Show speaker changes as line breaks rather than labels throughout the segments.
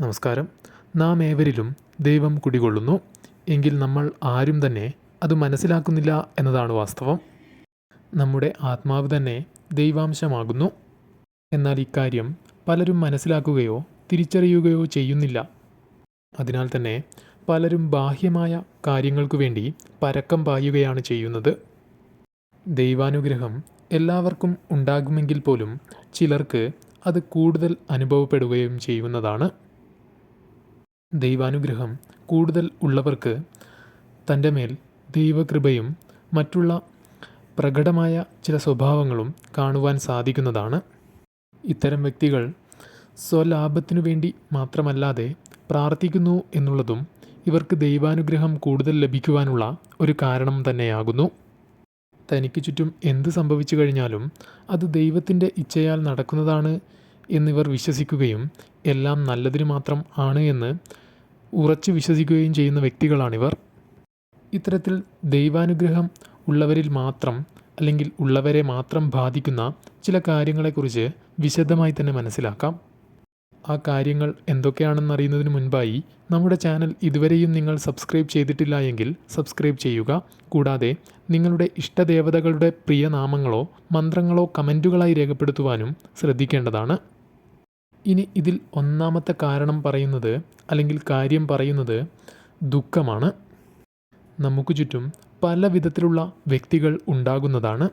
നമസ്കാരം. നാം ഏവരിലും ദൈവം കുടികൊള്ളുന്നു. എങ്കിൽ നമ്മൾ ആരും തന്നെ അത് മനസ്സിലാക്കുന്നില്ല എന്നതാണ് വാസ്തവം. നമ്മുടെ ആത്മാവ് തന്നെ ദൈവാംശമാകുന്നു. എന്നാൽ ഇക്കാര്യം പലരും മനസ്സിലാക്കുകയോ തിരിച്ചറിയുകയോ ചെയ്യുന്നില്ല. അതിനാൽ തന്നെ പലരും ബാഹ്യമായ കാര്യങ്ങൾക്കു വേണ്ടി പരക്കം പായുകയാണ് ചെയ്യുന്നത്. ദൈവാനുഗ്രഹം എല്ലാവർക്കും ഉണ്ടാകുമെങ്കിൽ പോലും ചിലർക്ക് അത് കൂടുതൽ അനുഭവപ്പെടുകയും ചെയ്യുന്നതാണ്. ദൈവാനുഗ്രഹം കൂടുതൽ ഉള്ളവർക്ക് തന്റെ മേൽ ദൈവകൃപയും മറ്റുള്ള പ്രകടമായ ചില സ്വഭാവങ്ങളും കാണുവാൻ സാധിക്കുന്നതാണ്. ഇത്തരം വ്യക്തികൾ സ്വലാഭത്തിനു വേണ്ടി മാത്രമല്ലാതെ പ്രാർത്ഥിക്കുന്നു എന്നുള്ളതും ഇവർക്ക് ദൈവാനുഗ്രഹം കൂടുതൽ ലഭിക്കുവാനുള്ള ഒരു കാരണം തന്നെയാകുന്നു. തനിക്ക് ചുറ്റും എന്ത് സംഭവിച്ചു കഴിഞ്ഞാലും അത് ദൈവത്തിന്റെ ഇച്ഛയാൽ നടക്കുന്നതാണ് എന്നിവർ വിശ്വസിക്കുകയും എല്ലാം നല്ലതിന് മാത്രം ആണ് എന്ന് ഉറച്ചു വിശ്വസിക്കുകയും ചെയ്യുന്ന വ്യക്തികളാണിവർ. ഇത്തരത്തിൽ ദൈവാനുഗ്രഹം ഉള്ളവരിൽ മാത്രം അല്ലെങ്കിൽ ഉള്ളവരെ മാത്രം ബാധിക്കുന്ന ചില കാര്യങ്ങളെക്കുറിച്ച് വിശദമായി തന്നെ മനസ്സിലാക്കാം. ആ കാര്യങ്ങൾ എന്തൊക്കെയാണെന്ന് അറിയുന്നതിന് മുൻപായി നമ്മുടെ ചാനൽ ഇതുവരെയും നിങ്ങൾ സബ്സ്ക്രൈബ് ചെയ്തിട്ടില്ല എങ്കിൽ സബ്സ്ക്രൈബ് ചെയ്യുക. കൂടാതെ നിങ്ങളുടെ ഇഷ്ടദേവതകളുടെ പ്രിയനാമങ്ങളോ മന്ത്രങ്ങളോ കമന്റുകളായി രേഖപ്പെടുത്തുവാനും ശ്രദ്ധിക്കേണ്ടതാണ്. ഇനി ഇതിൽ ഒന്നാമത്തെ കാരണം പറയുന്നത് അല്ലെങ്കിൽ കാര്യം പറയുന്നത് ദുഃഖമാണ്. നമുക്ക് ചുറ്റും പല വിധത്തിലുള്ള വ്യക്തികൾ ഉണ്ടാകുന്നതാണ്.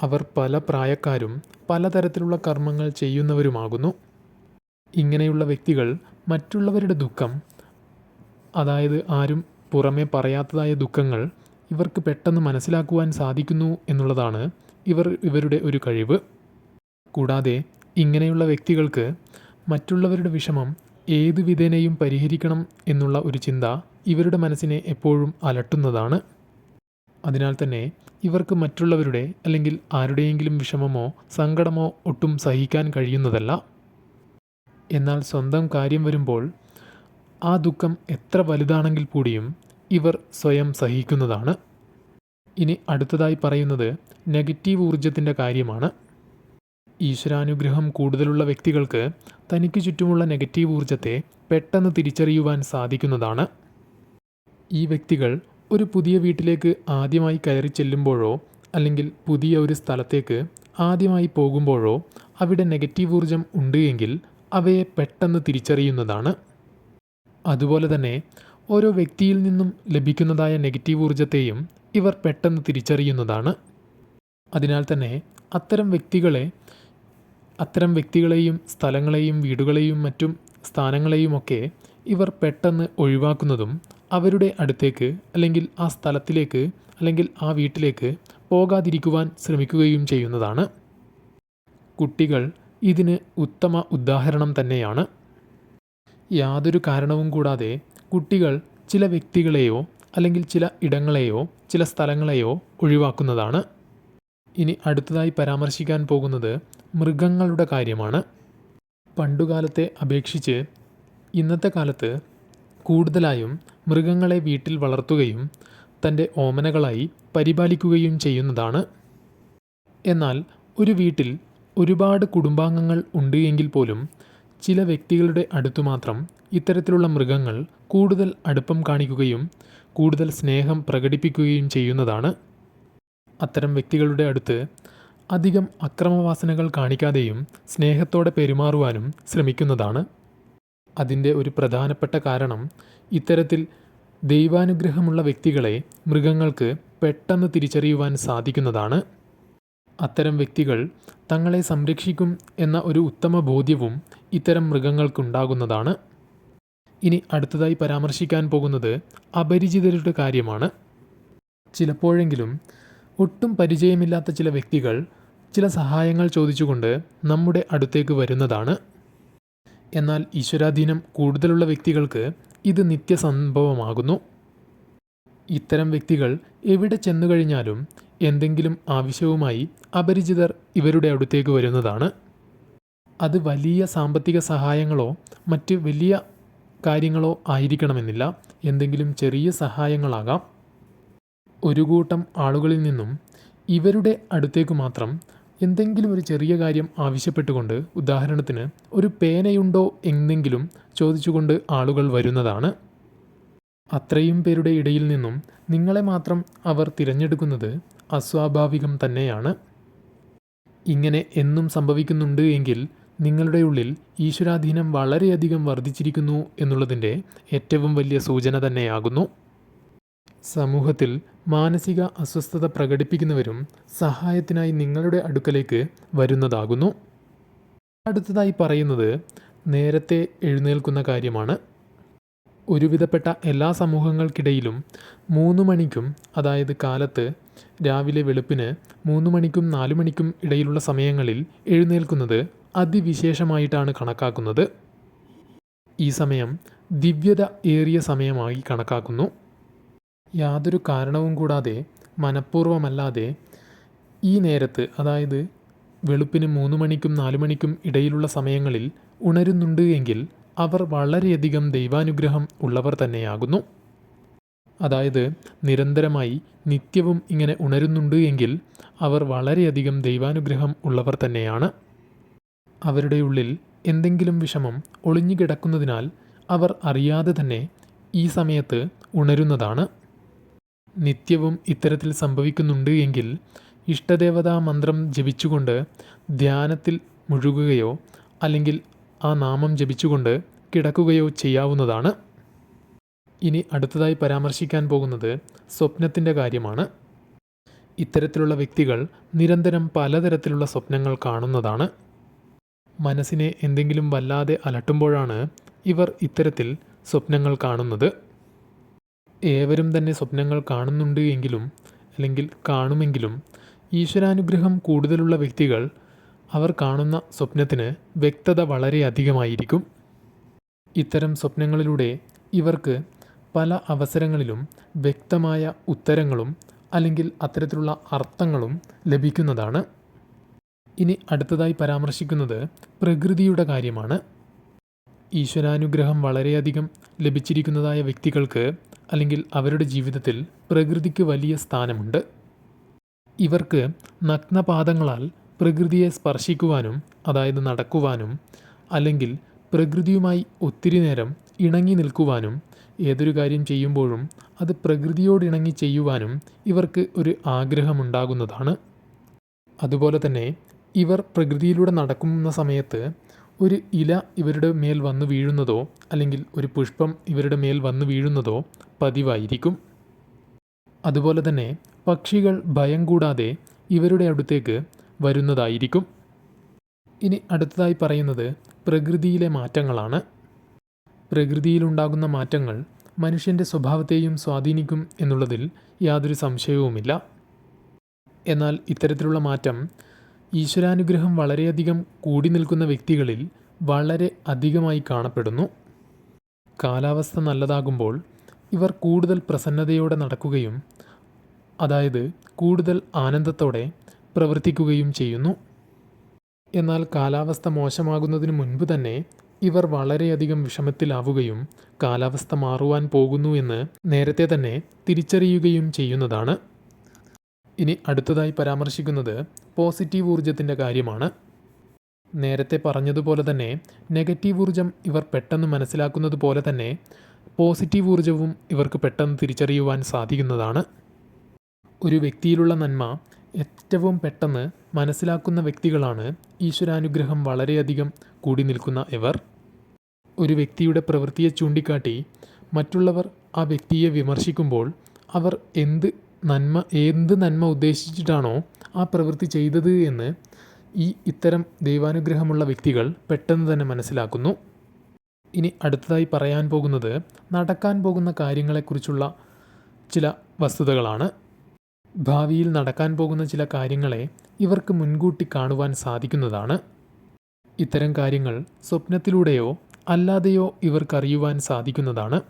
അവർ പല പ്രായക്കാരും പലതരത്തിലുള്ള കർമ്മങ്ങൾ ചെയ്യുന്നവരുമാകുന്നു. ഇങ്ങനെയുള്ള വ്യക്തികൾ മറ്റുള്ളവരുടെ ദുഃഖം അതായത് ആരും പുറമേ പറയാത്തതായ ദുഃഖങ്ങൾ ഇവർക്ക് പെട്ടെന്ന് മനസ്സിലാക്കുവാൻ സാധിക്കുന്നു എന്നുള്ളതാണ് ഇവർ ഇവരുടെ ഒരു കഴിവ്. കൂടാതെ ഇങ്ങനെയുള്ള വ്യക്തികൾക്ക് മറ്റുള്ളവരുടെ വിഷമം ഏതു വിധേനയും പരിഹരിക്കണം എന്നുള്ള ഒരു ചിന്ത ഇവരുടെ മനസ്സിനെ എപ്പോഴും അലട്ടുന്നതാണ്. അതിനാൽ തന്നെ ഇവർക്ക് മറ്റുള്ളവരുടെ അല്ലെങ്കിൽ ആരുടെയെങ്കിലും വിഷമമോ സങ്കടമോ ഒട്ടും സഹിക്കാൻ കഴിയുന്നതല്ല. എന്നാൽ സ്വന്തം കാര്യം വരുമ്പോൾ ആ ദുഃഖം എത്ര വലുതാണെങ്കിൽ കൂടിയും ഇവർ സ്വയം സഹിക്കുന്നതാണ്. ഇനി അടുത്തതായി പറയുന്നത് നെഗറ്റീവ് ഊർജത്തിന്റെ കാര്യമാണ്. ഈശ്വരാനുഗ്രഹം കൂടുതലുള്ള വ്യക്തികൾക്ക് തനിക്ക് ചുറ്റുമുള്ള നെഗറ്റീവ് ഊർജത്തെ പെട്ടെന്ന് തിരിച്ചറിയുവാൻ സാധിക്കുന്നതാണ്. ഈ വ്യക്തികൾ ഒരു പുതിയ വീട്ടിലേക്ക് ആദ്യമായി കയറി ചെല്ലുമ്പോഴോ അല്ലെങ്കിൽ പുതിയ ഒരു സ്ഥലത്തേക്ക് ആദ്യമായി പോകുമ്പോഴോ അവിടെ നെഗറ്റീവ് ഊർജം ഉണ്ട് എങ്കിൽ അവയെ പെട്ടെന്ന് തിരിച്ചറിയുന്നതാണ്. അതുപോലെ തന്നെ ഓരോ വ്യക്തിയിൽ നിന്നും ലഭിക്കുന്നതായ നെഗറ്റീവ് ഊർജത്തെയും ഇവർ പെട്ടെന്ന് തിരിച്ചറിയുന്നതാണ്. അതിനാൽ തന്നെ അത്തരം വ്യക്തികളെ അത്തരം വ്യക്തികളെയും സ്ഥലങ്ങളെയും വീടുകളെയും മറ്റും സ്ഥാനങ്ങളെയും ഒക്കെ ഇവർ പെട്ടെന്ന് ഒഴിവാക്കുന്നതും അവരുടെ അടുത്തേക്ക് അല്ലെങ്കിൽ ആ സ്ഥലത്തിലേക്ക് അല്ലെങ്കിൽ ആ വീട്ടിലേക്ക് പോകാതിരിക്കുവാൻ ശ്രമിക്കുകയും ചെയ്യുന്നതാണ്. കുട്ടികൾ ഇതിന് ഉത്തമ ഉദാഹരണം തന്നെയാണ്. യാതൊരു കാരണവും കൂടാതെ കുട്ടികൾ ചില വ്യക്തികളെയോ അല്ലെങ്കിൽ ചില ഇടങ്ങളെയോ ചില സ്ഥലങ്ങളെയോ ഒഴിവാക്കുന്നതാണ്. ഇനി അടുത്തതായി പരാമർശിക്കാൻ പോകുന്നത് മൃഗങ്ങളുടെ കാര്യമാണ്. പണ്ടുകാലത്തെ അപേക്ഷിച്ച് ഇന്നത്തെ കാലത്ത് കൂടുതലായും മൃഗങ്ങളെ വീട്ടിൽ വളർത്തുകയും തന്റെ ഓമനകളായി പരിപാലിക്കുകയും ചെയ്യുന്നതാണ്. എന്നാൽ ഒരു വീട്ടിൽ ഒരുപാട് കുടുംബാംഗങ്ങൾ ഉണ്ട് എങ്കിൽ പോലും ചില വ്യക്തികളുടെ അടുത്തു മാത്രം ഇത്തരത്തിലുള്ള മൃഗങ്ങൾ കൂടുതൽ അടുപ്പം കാണിക്കുകയും കൂടുതൽ സ്നേഹം പ്രകടിപ്പിക്കുകയും ചെയ്യുന്നതാണ്. അത്തരം വ്യക്തികളുടെ അടുത്ത് അധികം അക്രമവാസനകൾ കാണിക്കാതെയും സ്നേഹത്തോടെ പെരുമാറുവാനും ശ്രമിക്കുന്നതാണ്. അതിന്റെ ഒരു പ്രധാനപ്പെട്ട കാരണം ഇത്തരത്തിൽ ദൈവാനുഗ്രഹമുള്ള വ്യക്തികളെ മൃഗങ്ങൾക്ക് പെട്ടെന്ന് തിരിച്ചറിയുവാൻ സാധിക്കുന്നതാണ്. അത്തരം വ്യക്തികൾ തങ്ങളെ സംരക്ഷിക്കും എന്ന ഒരു ഉത്തമ ബോധ്യവും ഇത്തരം മൃഗങ്ങൾക്കുണ്ടാകുന്നതാണ്. ഇനി അടുത്തതായി പരാമർശിക്കാൻ പോകുന്നത് അപരിചിതരുടെ കാര്യമാണ്. ചിലപ്പോഴെങ്കിലും ഒട്ടും പരിചയമില്ലാത്ത ചില വ്യക്തികൾ ചില സഹായങ്ങൾ ചോദിച്ചുകൊണ്ട് നമ്മുടെ അടുത്തേക്ക് വരുന്നതാണ്. എന്നാൽ ഈശ്വരാധീനം കൂടുതലുള്ള വ്യക്തികൾക്ക് ഇത് നിത്യസംഭവമാകുന്നു. ഇത്തരം വ്യക്തികൾ എവിടെ ചെന്നു കഴിഞ്ഞാലും എന്തെങ്കിലും ആവശ്യവുമായി അപരിചിതർ ഇവരുടെ അടുത്തേക്ക് വരുന്നതാണ്. അത് വലിയ സാമ്പത്തിക സഹായങ്ങളോ മറ്റ് വലിയ കാര്യങ്ങളോ ആയിരിക്കണമെന്നില്ല. എന്തെങ്കിലും ചെറിയ സഹായങ്ങളാകാം. ഒരു കൂട്ടം ആളുകളിൽ നിന്നും ഇവരുടെ അടുത്തേക്ക് മാത്രം എന്തെങ്കിലും ഒരു ചെറിയ കാര്യം ആവശ്യപ്പെട്ടുകൊണ്ട് ഉദാഹരണത്തിന് ഒരു പേനയുണ്ടോ എന്നെങ്കിലും ചോദിച്ചുകൊണ്ട് ആളുകൾ വരുന്നതാണ്. അത്രയും പേരുടെ ഇടയിൽ നിന്നും നിങ്ങളെ മാത്രം അവർ തിരഞ്ഞെടുക്കുന്നത് അസ്വാഭാവികം തന്നെയാണ്. ഇങ്ങനെ എന്നും സംഭവിക്കുന്നുണ്ട് എങ്കിൽ നിങ്ങളുടെ ഉള്ളിൽ ഈശ്വരാധീനം വളരെയധികം വർദ്ധിച്ചിരിക്കുന്നു എന്നുള്ളതിന്റെ ഏറ്റവും വലിയ സൂചന തന്നെയാകുന്നു. സമൂഹത്തിൽ മാനസിക അസ്വസ്ഥത പ്രകടിപ്പിക്കുന്നവരും സഹായത്തിനായി നിങ്ങളുടെ അടുക്കലേക്ക് വരുന്നതാകുന്നു. അടുത്തതായി പറയുന്നത് നേരത്തെ എഴുന്നേൽക്കുന്ന കാര്യമാണ്. ഒരുവിധപ്പെട്ട എല്ലാ സമൂഹങ്ങൾക്കിടയിലും മൂന്ന് മണിക്കും അതായത് കാലത്ത് രാവിലെ വെളുപ്പിന് മൂന്ന് മണിക്കും നാലു മണിക്കും ഇടയിലുള്ള സമയങ്ങളിൽ എഴുന്നേൽക്കുന്നത് അതിവിശേഷമായിട്ടാണ് കണക്കാക്കുന്നത്. ഈ സമയം ദിവ്യത ഏറിയ സമയമായി കണക്കാക്കുന്നു. യാതൊരു കാരണവും കൂടാതെ മനഃപൂർവമല്ലാതെ ഈ നേരത്ത് അതായത് വെളുപ്പിന് മൂന്ന് മണിക്കും നാല് മണിക്കും ഇടയിലുള്ള സമയങ്ങളിൽ ഉണരുന്നുണ്ട് എങ്കിൽ അവർ വളരെയധികം ദൈവാനുഗ്രഹം ഉള്ളവർ തന്നെയാകുന്നു. അതായത് നിരന്തരമായി നിത്യവും ഇങ്ങനെ ഉണരുന്നുണ്ട് എങ്കിൽ അവർ വളരെയധികം ദൈവാനുഗ്രഹം ഉള്ളവർ തന്നെയാണ്. അവരുടെ ഉള്ളിൽ എന്തെങ്കിലും വിഷമം ഒളിഞ്ഞു കിടക്കുന്നതിനാൽ അവർ അറിയാതെ തന്നെ ഈ സമയത്ത് ഉണരുന്നതാണ്. നിത്യവും ഇത്തരത്തിൽ സംഭവിക്കുന്നുണ്ട് എങ്കിൽ ഇഷ്ടദേവതാ മന്ത്രം ജപിച്ചുകൊണ്ട് ധ്യാനത്തിൽ മുഴുകുകയോ അല്ലെങ്കിൽ ആ നാമം ജപിച്ചുകൊണ്ട് കിടക്കുകയോ ചെയ്യാവുന്നതാണ്. ഇനി അടുത്തതായി പരാമർശിക്കാൻ പോകുന്നത് സ്വപ്നത്തിന്റെ കാര്യമാണ്. ഇത്തരത്തിലുള്ള വ്യക്തികൾ നിരന്തരം പലതരത്തിലുള്ള സ്വപ്നങ്ങൾ കാണുന്നതാണ്. മനസ്സിനെ എന്തെങ്കിലും വല്ലാതെ അലട്ടുമ്പോഴാണ് ഇവർ ഇത്തരത്തിൽ സ്വപ്നങ്ങൾ കാണുന്നത്. ഏവരും തന്നെ സ്വപ്നങ്ങൾ കാണുന്നുണ്ട് എങ്കിലും അല്ലെങ്കിൽ കാണുമെങ്കിലും ഈശ്വരാനുഗ്രഹം കൂടുതലുള്ള വ്യക്തികൾ അവർ കാണുന്ന സ്വപ്നത്തിന് വ്യക്തത വളരെ അധികമായിരിക്കും. ഇത്തരം സ്വപ്നങ്ങളിലൂടെ ഇവർക്ക് പല അവസരങ്ങളിലും വ്യക്തമായ ഉത്തരങ്ങളും അല്ലെങ്കിൽ അത്തരത്തിലുള്ള അർത്ഥങ്ങളും ലഭിക്കുന്നതാണ്. ഇനി അടുത്തതായി പരാമർശിക്കുന്നത് പ്രകൃതിയുടെ കാര്യമാണ്. ഈശ്വരാനുഗ്രഹം വളരെയധികം ലഭിച്ചിരിക്കുന്നതായ വ്യക്തികൾക്ക് അല്ലെങ്കിൽ അവരുടെ ജീവിതത്തിൽ പ്രകൃതിക്ക് വലിയ സ്ഥാനമുണ്ട്. ഇവർക്ക് നഗ്നപാദങ്ങളാൽ പ്രകൃതിയെ സ്പർശിക്കുവാനും അതായത് നടക്കുവാനും അല്ലെങ്കിൽ പ്രകൃതിയുമായി ഒത്തിരി നേരം ഇണങ്ങി നിൽക്കുവാനും ഏതൊരു കാര്യം ചെയ്യുമ്പോഴും അത് പ്രകൃതിയോടിണങ്ങി ചെയ്യുവാനും ഇവർക്ക് ഒരു ആഗ്രഹമുണ്ടാകുന്നതാണ്. അതുപോലെ തന്നെ ഇവർ പ്രകൃതിയിലൂടെ നടക്കുന്ന സമയത്ത് ഒരു ഇല ഇവരുടെ മേൽ വന്നു വീഴുന്നതോ അല്ലെങ്കിൽ ഒരു പുഷ്പം ഇവരുടെ മേൽ വന്നു വീഴുന്നതോ പതിവായിരിക്കും. അതുപോലെ തന്നെ പക്ഷികൾ ഭയം കൂടാതെ ഇവരുടെ അടുത്തേക്ക് വരുന്നതായിരിക്കും. ഇനി അടുത്തതായി പറയുന്നത് പ്രകൃതിയിലെ മാറ്റങ്ങളാണ്. പ്രകൃതിയിലുണ്ടാകുന്ന മാറ്റങ്ങൾ മനുഷ്യന്റെ സ്വഭാവത്തെയും സ്വാധീനിക്കും എന്നുള്ളതിൽ യാതൊരു സംശയവുമില്ല. എന്നാൽ ഇത്തരത്തിലുള്ള മാറ്റം ഈശ്വരാനുഗ്രഹം വളരെയധികം കൂടി നിൽക്കുന്ന വ്യക്തികളിൽ വളരെ അധികമായി കാണപ്പെടുന്നു. കാലാവസ്ഥ നല്ലതാകുമ്പോൾ ഇവർ കൂടുതൽ പ്രസന്നതയോടെ നടക്കുകയും അതായത് കൂടുതൽ ആനന്ദത്തോടെ പ്രവർത്തിക്കുകയും ചെയ്യുന്നു. എന്നാൽ കാലാവസ്ഥ മോശമാകുന്നതിന് മുൻപ് തന്നെ ഇവർ വളരെയധികം വിഷമത്തിലാവുകയും കാലാവസ്ഥ മാറുവാൻ പോകുന്നു എന്ന് നേരത്തെ തന്നെ തിരിച്ചറിയുകയും ചെയ്യുന്നതാണ്. ഇനി അടുത്തതായി പരാമർശിക്കുന്നത് പോസിറ്റീവ് ഊർജത്തിന്റെ കാര്യമാണ്. നേരത്തെ പറഞ്ഞതുപോലെ തന്നെ നെഗറ്റീവ് ഊർജം ഇവർ പെട്ടെന്ന് മനസ്സിലാക്കുന്നത് പോലെ തന്നെ പോസിറ്റീവ് ഊർജവും ഇവർക്ക് പെട്ടെന്ന് തിരിച്ചറിയുവാൻ സാധിക്കുന്നതാണ്. ഒരു വ്യക്തിയിലുള്ള നന്മ ഏറ്റവും പെട്ടെന്ന് മനസ്സിലാക്കുന്ന വ്യക്തികളാണ് ഈശ്വരാനുഗ്രഹം വളരെയധികം കൂടി നിൽക്കുന്ന ഇവർ. ഒരു വ്യക്തിയുടെ പ്രവൃത്തിയെ ചൂണ്ടിക്കാട്ടി മറ്റുള്ളവർ ആ വ്യക്തിയെ വിമർശിക്കുമ്പോൾ അവർ എന്ത് നന്മ എന്ത് നന്മ ഉദ്ദേശിച്ചിട്ടാണോ ആ പ്രവൃത്തി ചെയ്തത് എന്ന് ഈ ഇത്തരം ദൈവാനുഗ്രഹമുള്ള വ്യക്തികൾ പെട്ടെന്ന് തന്നെ മനസ്സിലാക്കുന്നു. ഇനി അടുത്തതായി പറയാൻ പോകുന്നത് നടക്കാൻ പോകുന്ന കാര്യങ്ങളെക്കുറിച്ചുള്ള ചില വസ്തുതകളാണ്. ഭാവിയിൽ നടക്കാൻ പോകുന്ന ചില കാര്യങ്ങളെ ഇവർക്ക് മുൻകൂട്ടി കാണുവാൻ സാധിക്കുന്നതാണ്. ഇത്തരം കാര്യങ്ങൾ സ്വപ്നത്തിലൂടെയോ അല്ലാതെയോ ഇവർക്കറിയുവാൻ സാധിക്കുന്നതാണ്.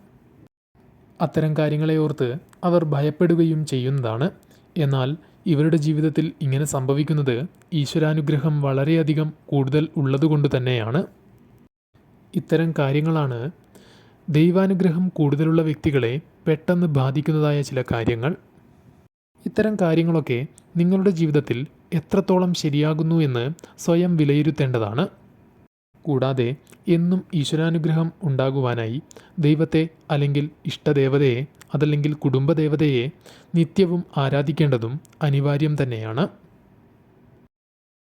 അത്തരം കാര്യങ്ങളെ ഓർത്ത് അവർ ഭയപ്പെടുകയും ചെയ്യുന്നതാണ്. എന്നാൽ ഇവരുടെ ജീവിതത്തിൽ ഇങ്ങനെ സംഭവിക്കുന്നത് ഈശ്വരാനുഗ്രഹം വളരെയധികം കൂടുതൽ ഉള്ളതുകൊണ്ട് തന്നെയാണ്. ഇത്തരം കാര്യങ്ങളാണ് ദൈവാനുഗ്രഹം കൂടുതലുള്ള വ്യക്തികളെ പെട്ടെന്ന് ബാധിക്കുന്നതായ ചില കാര്യങ്ങൾ. ഇത്തരം കാര്യങ്ങളൊക്കെ നിങ്ങളുടെ ജീവിതത്തിൽ എത്രത്തോളം ശരിയാകുന്നു എന്ന് സ്വയം വിലയിരുത്തേണ്ടതാണ്. കൂടാതെ എന്നും ഈശ്വരാനുഗ്രഹം ഉണ്ടാകുവാനായി ദൈവത്തെ അല്ലെങ്കിൽ ഇഷ്ടദേവതയെ അതല്ലെങ്കിൽ കുടുംബദേവതയെ നിത്യവും ആരാധിക്കേണ്ടതും അനിവാര്യം തന്നെയാണ്.